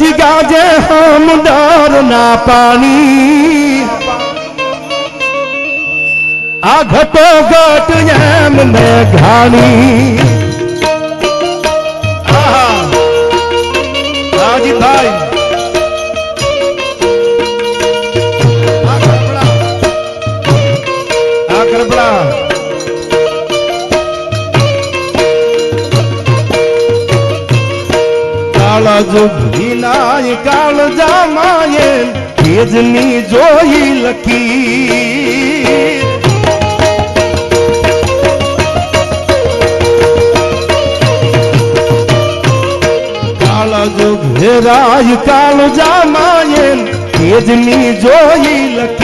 ગજ ગાજે હમદાર ના પાણી. આ ઘટો ઘટ એમ ને ઘાણી. કાળજ ભીલાય કાળ જામાય તેજની જોઈ લખી. કાળજ ઘેરાય કાળ જામાય તેજની જોઈ લખી.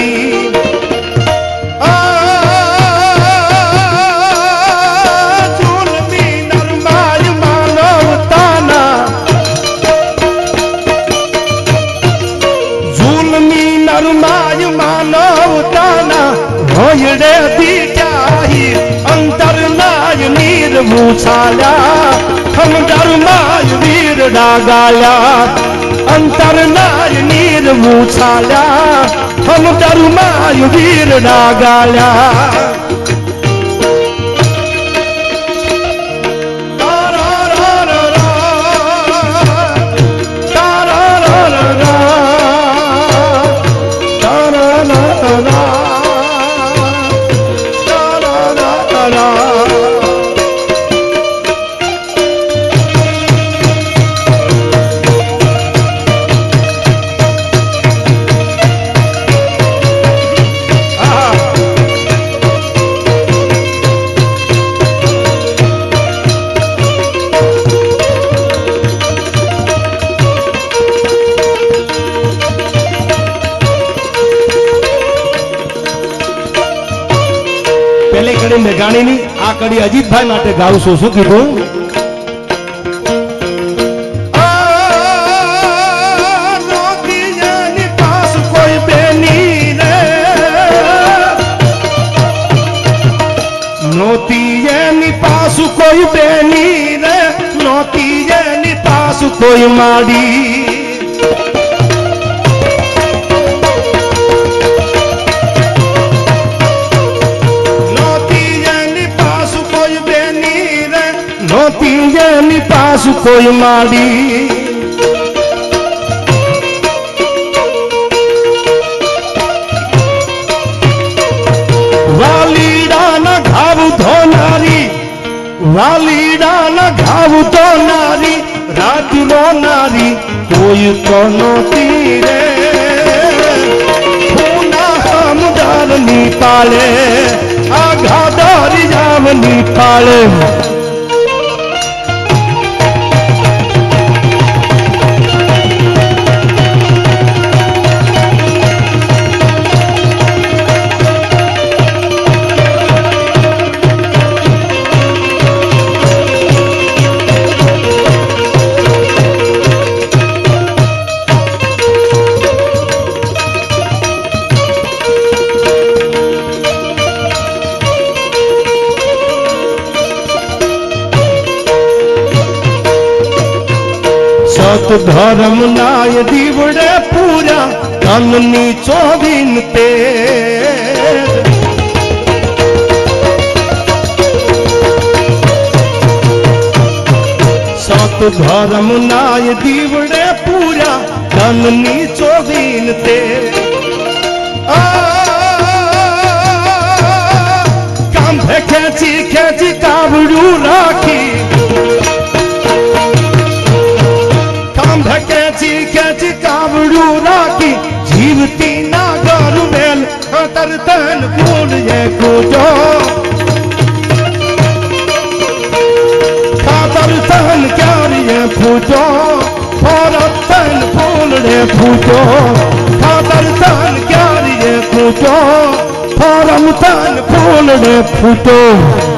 માનવતાના હોયડે દીટાઈ અંતર નાય નીર મૂછાલ્યા ખમદર માય વીર ડાગાલ્યા અંતર નાય નીર મૂછાલ્યા ખમદર માય વીર ડાગાલ્યા કડી મેઘાણીની, આ કડી અજીતભાઈ માટે ગાઉં છું. શું કીધું? કોઈ બેની રે નોતી એની પાસુ કોઈ માડી. નોતી એની પાસુ કોઈ માડી. વાલીડાના ઘાવ ધોનારી વાલીડાના ઘાવ ધોનારી રાત રોનારી કોઈ તો નોતી રે. પાળે આ ઘાદારી જાવની પાળે. સત ધર્મ નાય દીવડે પૂરા તનની ચોવીન તે સત ધર્મ નાય દીવડે પૂરા તનની ચોવીન તે કાંધે ખેંચી ખેંચી કાબડું રાખી ખેંચી ખેંચી કાવડું રાખી જીવતી ના ગર મેલ તર તન ફૂલ એ કૂજો કાતર તન ક્યારે ફૂજો ફરત તન ફૂલ રે ફૂજો કાતર તન ક્યારે ફૂજો ફરમ તન ફૂલ રે ફૂટો